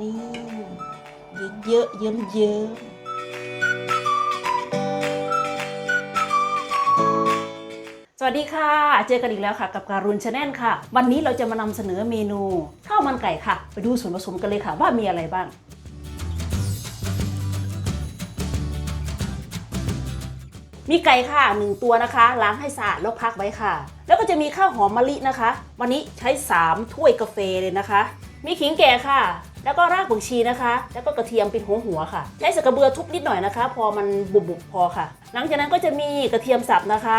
นี่ เยอะๆเยิ้มๆสวัสดีค่ะ เจอกันอีกแล้วค่ะ กับการุณชาแนลค่ะ วันนี้เราจะมานำเสนอเมนูข้าวมันไก่ค่ะ ไปดูส่วนผสมกันเลยค่ะ ว่ามีอะไรบ้าง มีไก่ค่ะหนึ่งตัวนะคะ ล้างให้สะอาดแล้วพักไว้ค่ะ แล้วก็จะมีข้าวหอมมะลินะคะ วันนี้ใช้ 3 ถ้วยกาแฟเลยนะคะ มีขิงแก่ค่ะ แล้วก็รากผักชีนะคะ แล้วก็กระเทียมเป็นหัวหัวค่ะ ใช้สกกระเบือทุบนิดหน่อยนะคะ พอมันบุบๆพอค่ะ หลังจากนั้นก็จะมีกระเทียมสับนะคะ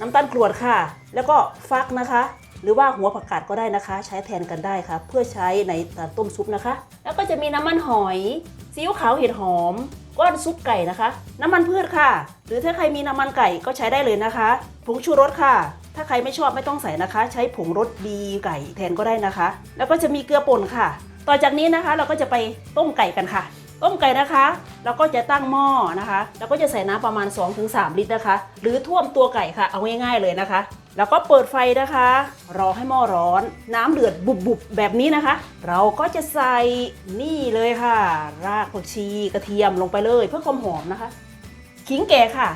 น้ำตาลกรวดค่ะ แล้วก็ฟักนะคะ หรือว่าหัวผักกาดก็ได้นะคะ ใช้แทนกันได้ค่ะ เพื่อใช้ในการต้มซุปนะคะ แล้วก็จะมีน้ำมันหอยซีอิ๊วขาวเห็ดหอมก้อนซุปไก่นะคะ น้ำมันพืชค่ะ หรือถ้าใครมีน้ำมันไก่ก็ใช้ได้เลยนะคะผงชูรสค่ะ ถ้าใครไม่ชอบไม่ต้องใส่นะคะ ใช้ผงรสดีไก่แทนก็ได้นะคะ แล้วก็จะมีเกลือป่นค่ะ ต่อจากนี้นะคะเราก็จะไปต้มไก่กันค่ะ ต้มไก่นะคะ เราก็จะตั้งหม้อนะคะ แล้วก็จะใส่น้ำประมาณ 2-3 ลิตรนะคะ หรือท่วมตัวไก่ค่ะ เอาง่ายๆเลยนะคะ แล้วก็เปิดไฟนะคะ รอให้หม้อร้อน น้ำเดือดบุบๆแบบนี้นะคะ เราก็จะใส่นี่เลยค่ะ รากผักชีกระเทียมลงไปเลยเพื่อความหอมนะคะ ขิงแก่ค่ะ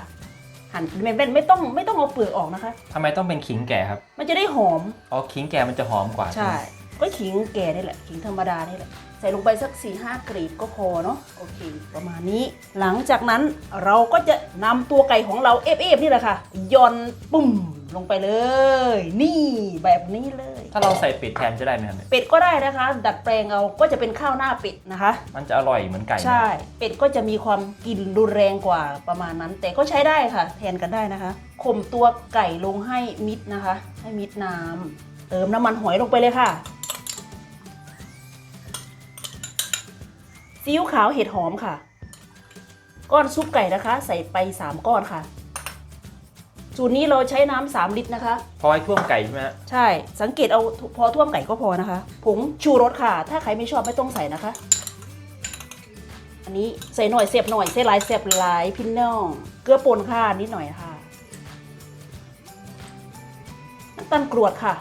หั่นเป็นๆไม่ต้องไม่ต้องเอาเปลือกออกนะคะทำไมต้องเป็นขิงแก่ครับ มันจะได้หอม อ๋อ ขิงแก่มันจะหอมกว่า ใช่ไหม ก็ขิงแก่นี่แหละขิงธรรมดานี่แหละใส่ลงไปสัก4ี่ห้ากรีบก็พอเนาะโอเค ประมาณนี้ หลังจากนั้นเราก็จะนำตัวไก่ของเราเอฟเอฟนี่แหละค่ะย่อนปุ่มลงไปเลย นี่แบบนี้เลย ถ้าเราใส่เป็ดแทนจะได้ไหมครับเนี่ยเป็ดก็ได้นะคะ ดัดแปลงเอาก็จะเป็นข้าวหน้าเป็ดนะคะ มันจะอร่อยเหมือนไก่ไหมใช่ เป็ดก็จะมีความกลิ่นรุนแรงกว่าประมาณนั้น แต่ก็ใช้ได้ค่ะ แทนกันได้นะคะข่มตัวไก่ลงให้มิดนะคะ ให้มิดน้ำเติมน้ำมันหอยลงไปเลยค่ะ ซีอิ๊วขาวเห็ดหอมค่ะ ก้อนซุปไก่นะคะ ใส่ไป3ก้อนค่ะ สูตรนี้เราใช้น้ำ3ลิตรนะคะ พอให้ท่วมไก่ใช่ไหมฮะใช่ สังเกตเอาพอท่วมไก่ก็พอนะคะ ผงชูรสค่ะ ถ้าใครไม่ชอบไม่ต้องใส่นะคะ อันนี้ใส่หน่อยเสียบหน่อยใส่หลายเสียบหลายพี่น้องเกลือป่นค่ะนิดหน่อยค่ะน้ำตาลกรวดค่ะ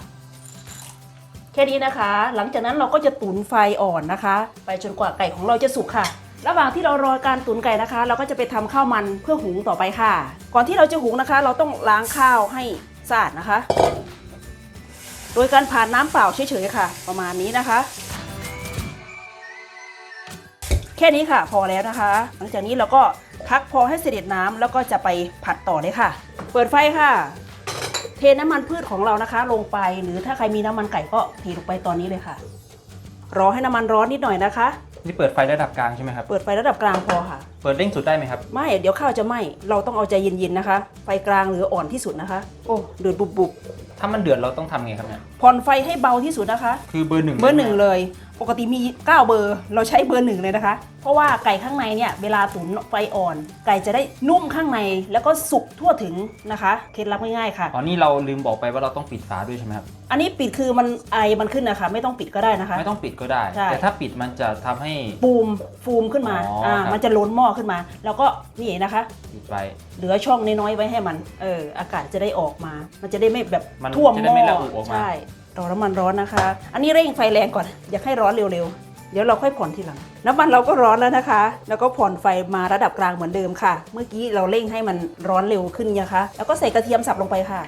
แค่นี้นะคะ หลังจากนั้นเราก็จะตุ๋นไฟอ่อนนะคะ ไปจนกว่าไก่ของเราจะสุกค่ะ ระหว่างที่เรารอการตุ๋นไก่นะคะ เราก็จะไปทำข้าวมันเพื่อหุงต่อไปค่ะ ก่อนที่เราจะหุงนะคะ เราต้องล้างข้าวให้สะอาดนะคะ โดยการผ่านน้ำเปล่าเฉยๆค่ะ ประมาณนี้นะคะ แค่นี้ค่ะ พอแล้วนะคะ หลังจากนี้เราก็พักพอให้เสด็จน้ำแล้วก็จะไปผัดต่อเลยค่ะ เปิดไฟค่ะ เทน้ำมันพืชของเรานะคะ ลงไป หรือถ้าใครมีน้ำมันไก่ก็เทลงไปตอนนี้เลยค่ะ รอให้น้ำมันร้อนนิดหน่อยนะคะ นี่เปิดไฟระดับกลางใช่ไหมครับ เปิดไฟระดับกลางพอค่ะ เปิดเร่งสุดได้ไหมครับ ไม่ เดี๋ยวข้าวจะไหม้ เราต้องเอาใจเย็นๆนะคะ ไฟกลางหรืออ่อนที่สุดนะคะ โอ้เดือดบุบถ้ามันเดือดเราต้องทำไงครับเนี่ย ๆผ่อนไฟให้เบาที่สุดนะคะ คือเบอร์หนึ่งเบอร์หนึ่งเลย ปกติมี 9 เบอร์ เราใช้เบอร์หนึ่งเลยนะคะ เพราะว่าไก่ข้างในเนี่ยเวลาตุ๋นไฟอ่อน ไก่จะได้นุ่มข้างในแล้วก็สุกทั่วถึงนะคะเคล็ดลับง่ายๆค่ะอ๋อนี่เราลืมบอกไปว่าเราต้องปิดฝาด้วยใช่ไหมครับอันนี้ปิดคือมันไอมันขึ้นนะคะ ไม่ต้องปิดก็ได้นะคะ ไม่ต้องปิดก็ได้ ใช่ แต่ถ้าปิดมันจะทำให้ ฟูมฟูมขึ้นมาอ๋ออ่อ่าครับ มันจะล้นหม้อขึ้นมา แล้วก็นี่นะคะ ปิดไว้เหลือช่องน้อยๆไว้ให้มัน เออ อากาศจะได้ออกมา มันจะได้ไม่แบบมันท่วมจะหได้ม้ไม่อระอุออกมา ใช่ รอน้ำมันร้อนนะคะ อันนี้เร่งไฟแรงก่อน อยากให้ร้อนเร็วๆ เดี๋ยวเราค่อยผ่อนทีหลัง น้ำมันเราก็ร้อนแล้วนะคะ แล้วก็ผ่อนไฟมาระดับกลางเหมือนเดิมค่ะ เมื่อกี้เราเร่งให้มันร้อนเร็วขึ้นนะคะ แล้วก็ใส่กระเทียมสับลงไปค่ะ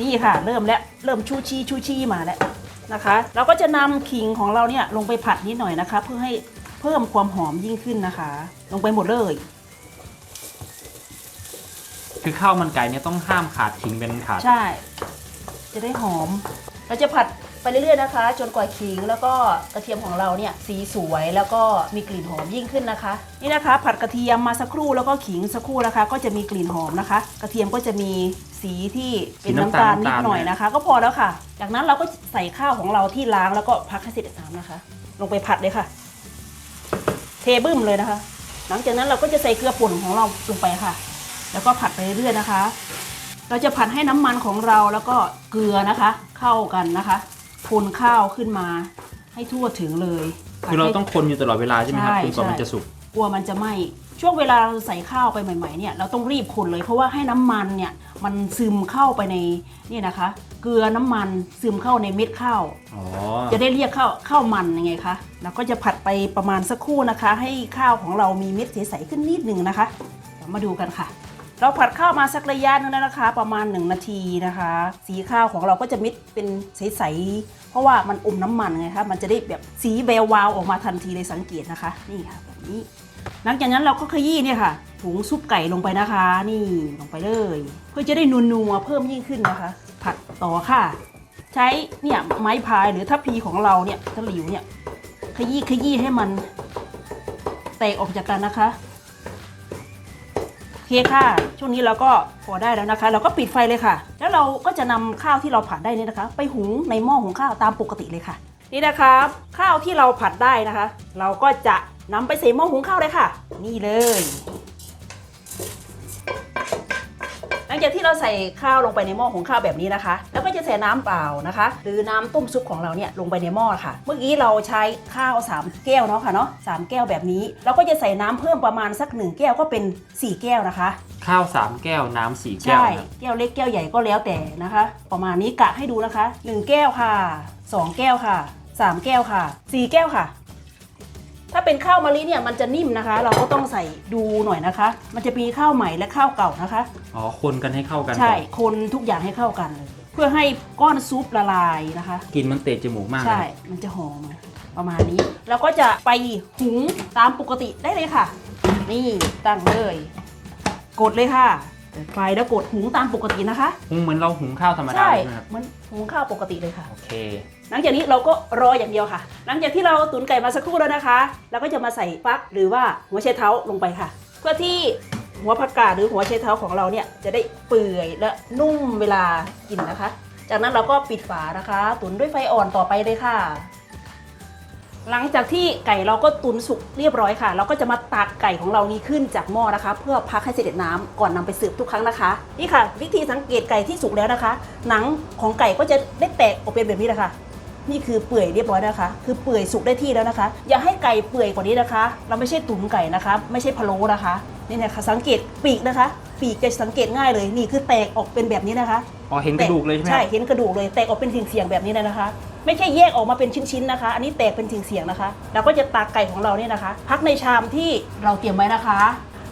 นี่ค่ะ เริ่มแล้วเริ่มชูชีชูชีมาแล้วนะคะ เราก็จะนำขิงของเราเนี่ยลงไปผัดนิดหน่อยนะคะ เพื่อให้เพิ่มความหอมยิ่งขึ้นนะคะ ลงไปหมดเลยคือข้าวมันไก่เนี่ยต้องห้ามขาดขิงเป็นขาดใช่ จะได้หอม เราจะผัดไปเรื่อยๆนะคะ จนกว่าขิงแล้วก็กระเทียมของเราเนี่ยสีสวยแล้วก็มีกลิ่นหอมยิ่งขึ้นนะคะ นี่นะคะ ผัดกระเทียมมาสักครู่แล้วก็ขิงสักครู่นะคะ ก็จะมีกลิ่นหอมนะคะ กระเทียมก็จะมีสีที่เป็นน้ำตาลนิดหน่อยนะคะ ก็พอแล้วค่ะ จากนั้นเราก็ใส่ข้าวของเราที่ล้างแล้วก็พักให้เสด็จน้ำนะคะ ลงไปผัดเลยค่ะ เทบึ้มเลยนะคะ หลังจากนั้นเราก็จะใส่เกลือป่นของเราลงไปค่ะ แล้วก็ผัดไปเรื่อยๆนะคะ เราจะผัดให้น้ำมันของเราแล้วก็เกลือนะคะ เข้ากันนะคะคนข้าวขึ้นมา ให้ทั่วถึงเลยคือเราต้องคนอยู่ตลอดเวลาใช่ไหมครับใช่จนกว่ามันใช่จะสุกกลัวมันจะไหม้ช่วงเวลาเราใส่ข้าวไปใหม่ๆเนี่ยเราต้องรีบคนเลย เพราะว่าให้น้ำมันเนี่ยมันซึมเข้าไปในนี่นะคะ เกลือน้ำมันซึมเข้าในเม็ดข้าวอ๋อจะได้เรียกข้าวข้าวมันยังไงคะแล้วก็จะผัดไปประมาณสักครู่นะคะ ให้ข้าวของเรามีเม็ดใสๆขึ้นนิดหนึ่งนะคะเดี๋ยวมาดูกันค่ะ เราผัดข้าวมาสักระยะหนึงแล้วนะคะ ประมาณ 1 นาทีนะคะ สีข้าวของเราก็จะมิดเป็นใสๆเพราะว่ามันอมน้ำมันไงคะมันจะได้แบบสีแวววาวออกมาทันทีเลยสังเกตนะคะ นี่ค่ะแบบนี้ หลังจากนั้นเราก็ขยี้เนี่ยค่ะถุงซุปไก่ลงไปนะคะ นี่ลงไปเลย เพื่อจะได้นัวๆเพิ่มยิ่งขึ้นนะคะ ผัดต่อค่ะ ใช้เนี่ยไม้พายหรือทัพพีของเราเนี่ยตะหลิวเนี่ยขยี้ขยี้ให้มันแตกออกจากกันนะคะ เคค่ะ ช่วงนี้เราก็พอได้แล้วนะคะ เราก็ปิดไฟเลยค่ะ แล้วเราก็จะนำข้าวที่เราผัดได้นี่นะคะ ไปหุงในหม้อหุงข้าวตามปกติเลยค่ะ นี่นะครับข้าวที่เราผัดได้นะคะ เราก็จะนำไปใส่หม้อหุงข้าวเลยค่ะ นี่เลย หลังจากที่เราใส่ข้าวลงไปในหม้อของข้าวแบบนี้นะคะ แล้วก็จะใส่น้ำเปล่านะคะ หรือน้ำต้มซุปของเราเนี่ยลงไปในหม้อค่ะ เมื่อกี้เราใช้ข้าว 3 แก้วเนาะค่ะเนาะสามแก้วแบบนี้ เราก็จะใส่น้ำเพิ่มประมาณสัก 1 แก้วก็เป็น 4 แก้วนะคะ ข้าว 3 แก้วน้ำสี่แก้วใช่ครับแก้วเล็กแก้วใหญ่ก็แล้วแต่นะคะ ประมาณนี้กะให้ดูนะคะ 1 แก้วค่ะ 2 แก้วค่ะ 3 แก้วค่ะ 4 แก้วค่ะ ถ้าเป็นข้าวมะลิเนี่ยมันจะนิ่มนะคะ เราก็ต้องใส่ดูหน่อยนะคะ มันจะมีข้าวใหม่และข้าวเก่านะคะ อ๋อ คนกันให้เข้ากันใช่ก่อนคนทุกอย่างให้เข้ากันเลยเพื่อให้ก้อนซุปละลายนะคะ กลินมันเตะจมูกมากเลยใช่มันจะหอมประมาณนี้แล้วก็จะไปหุงตามปกติได้เลยค่ะ นี่ตั้งเลย กดเลยค่ะเปิดไฟแล้วกดหุงตามปกตินะคะ หุงเหมือนเราหุงข้าวธรรมดาใช่ใช่ไหมครับเหมันหุงข้าวปกติเลยค่ะ โอเค หลังจากนี้เราก็รออย่างเดียวค่ะ หลังจากที่เราตุ๋นไก่มาสักครู่แล้วนะคะเราก็จะมาใส่ฟักหรือว่าหัวไชเท้าลงไปค่ะ เพื่อที่หัวผักกาดหรือหัวไชเท้าของเราเนี่ยจะได้เปื่อยและนุ่มเวลากินนะคะ จากนั้นเราก็ปิดฝานะคะ ตุ๋นด้วยไฟอ่อนต่อไปเลยค่ะ หลังจากที่ไก่เราก็ตุ๋นสุกเรียบร้อยค่ะ เราก็จะมาตักไก่ของเรานี้ขึ้นจากหม้อนะคะ เพื่อพักให้เสด็จน้ำก่อนนำไปสิร์ฟทุกครั้งนะคะนี่ค่ะ วิธีสังเกตไก่ที่สุกแล้วนะคะ หนังของไก่ก็จะได้แตกออกเป็นแบบนี้แหละค่ะ นี่คือเปื่อยเรียบร้อยแล้วนะคะ คือเปื่อยสุกได้ที่แล้วนะคะ อย่าให้ไก่เปื่อยกว่านี้นะคะ เราไม่ใช่ตุ๋นไก่นะคะ ไม่ใช่พะโล้นะคะนี่นะคะสังเกตปีกนะคะ ปีกจะสังเกตง่ายเลยนี่คือแตกออกเป็นแบบนี้นะคะอ๋อเห็นกระดูกเลยใช่ไหมใช่เห็นกระดูกเลยแตกออกเป็นเสียงๆแบบนี้เลยนะคะ ไม่ใช่แยกออกมาเป็นชิ้นๆนะคะ อันนี้แตกเป็นเสียงๆนะคะเราก็จะตักไก่ของเราเนี่ยนะคะ พักในชามที่เราเตรียมไว้นะคะ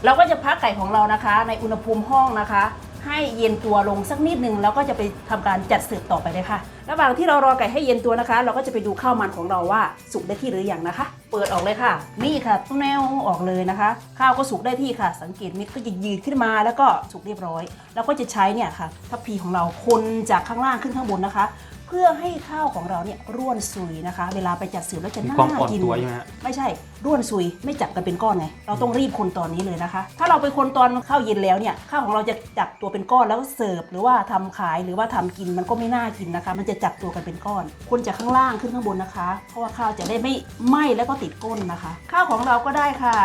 เราก็จะพักไก่ของเรานะคะ ในอุณหภูมิห้องนะคะ ให้เย็นตัวลงสักนิดนึงแล้วก็จะไปทำการจัดเสิร์ฟต่อไปเลยค่ะ ระหว่างที่เรารอไก่ให้เย็นตัวนะคะ เราก็จะไปดูข้าวมันของเราว่าสุกได้ที่หรือยังนะคะ เปิดออกเลยค่ะ นี่ค่ะตู้แนวออกเลยนะคะ ข้าวก็สุกได้ที่ค่ะ สังเกตเม็ดก็จะยืดขึ้นมาแล้วก็สุกเรียบร้อย แล้วก็จะใช้เนี่ยค่ะทัพพีของเราคนจากข้างล่างขึ้นข้างบนนะคะ เพื่อให้ข้าวของเราเนี่ยร่วนซุยนะคะ เวลาไปจัดเสิร์ฟแล้วจะมีน่าความอ่อนกินตัวใช่ไหมฮะ ไม่ใช่ร่วนซุยไม่จับกันเป็นก้อนไง เราต้องรีบคนตอนนี้เลยนะคะ ถ้าเราไปคนตอนข้าวเย็นแล้วเนี่ยข้าวของเราจะจับตัวเป็นก้อนแล้วก็เสิร์ฟหรือว่าทำขายหรือว่าทำกินมันก็ไม่น่ากินนะคะ มันจะจับตัวกันเป็นก้อน คนจากข้างล่างขึ้นข้างบนนะคะ เพราะว่าข้าวจะได้ไม่ไหม้แล้วก็ติดก้นนะคะ ข้าวของเราก็ได้ค่ะ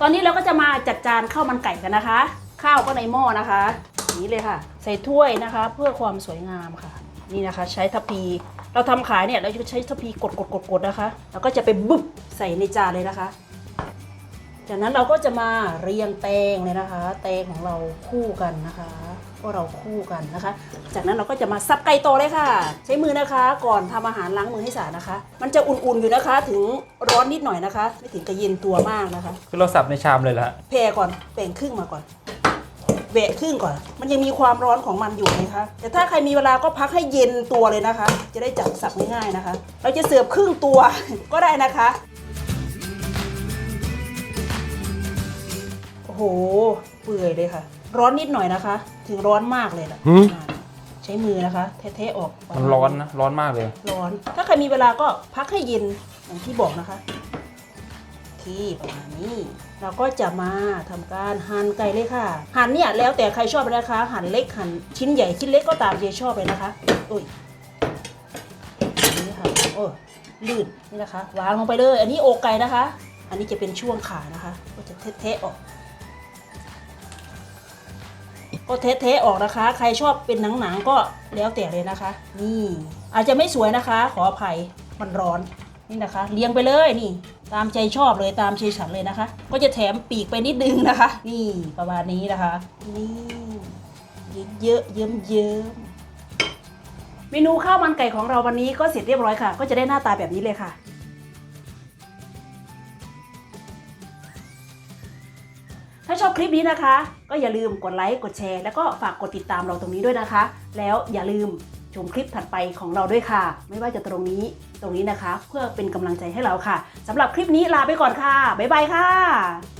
ตอนนี้เราก็จะมาจัดจานข้าวมันไก่กันนะคะ ข้าวก็ในหม้อนะคะอย่างนี้เลยค่ะ ใส่ถ้วยนะคะ เพื่อความสวยงามค่ะ นี่นะคะ ใช้ทัพพี เราทำขายเนี่ยเราจะใช้ทัพพีกดกดกดกดนะคะ แล้วก็จะไปบึบใส่ในจานเลยนะคะ จากนั้นเราก็จะมาเรียงแตงเลยนะคะ แตงของเราคู่กันนะคะก็เราคู่กันนะคะ จากนั้นเราก็จะมาซับไก่โตเลยค่ะ ใช้มือนะคะ ก่อนทำอาหารล้างมือให้สะอาดนะคะ มันจะอุ่นๆอยู่นะคะ ถึงร้อนนิดหน่อยนะคะ ไม่ถึงกับเย็นตัวมากนะคะ คือเราสับในชามเลยละแผ่ก่อนแบ่งครึ่งมาก่อน แบะครึ่งก่อน มันยังมีความร้อนของมันอยู่นะคะ แต่ถ้าใครมีเวลาก็พักให้เย็นตัวเลยนะคะ จะได้จับสับง่ายๆนะคะ เราจะเสิร์ฟครึ่งตัวก็ได้นะคะโอ้โหเปื่อยเลยค่ะ ร้อนนิดหน่อยนะคะ ถึงร้อนมากเลยล่ะใช้มือนะคะเทๆออกมันร้อนนะ ร้อนมากเลย ร้อน ถ้าใครมีเวลาก็พักให้เย็นอย่างที่บอกนะคะ ที่ประมาณนี้ เราก็จะมาทำการหั่นไก่เลยค่ะ หั่นเนี่ยแล้วแต่ใครชอบเลยนะคะ หั่นเล็กหั่นชิ้นใหญ่ชิ้นเล็กก็ตามใจชอบเลยนะคะอุ้ยนี่ค่ะโอ้ลื่นนี่นะคะวางลงไปเลย อันนี้อกไก่นะคะ อันนี้จะเป็นช่วงขานะคะ ก็จะเทะๆออก ก็เทะๆออกนะคะ ใครชอบเป็นหนังๆก็แล้วแต่เลยนะคะ นี่อาจจะไม่สวยนะคะ ขออภัยมันร้อนนี่นะคะ เลี้ยงไปเลยนี่ ตามใจชอบเลยตามใจฉันเลยนะคะ ก็จะแถมปีกไปนิดนึงนะคะ นี่ประมาณนี้นะคะ นี่เยอะๆเยิ้มๆเมนูข้าวมันไก่ของเราวันนี้ก็เสร็จเรียบร้อยค่ะ ก็จะได้หน้าตาแบบนี้เลยค่ะถ้าชอบคลิปนี้นะคะ ก็อย่าลืมกดไลค์กดแชร์ แล้วก็ฝากกดติดตามเราตรงนี้ด้วยนะคะ แล้วอย่าลืม มคลิปถัดไปของเราด้วยค่ะ ไม่ว่าจะตรงนี้ตรงนี้นะคะ เพื่อเป็นกำลังใจให้เราค่ะสำหรับคลิปนี้ลาไปก่อนค่ะบ๊ายบายค่ะ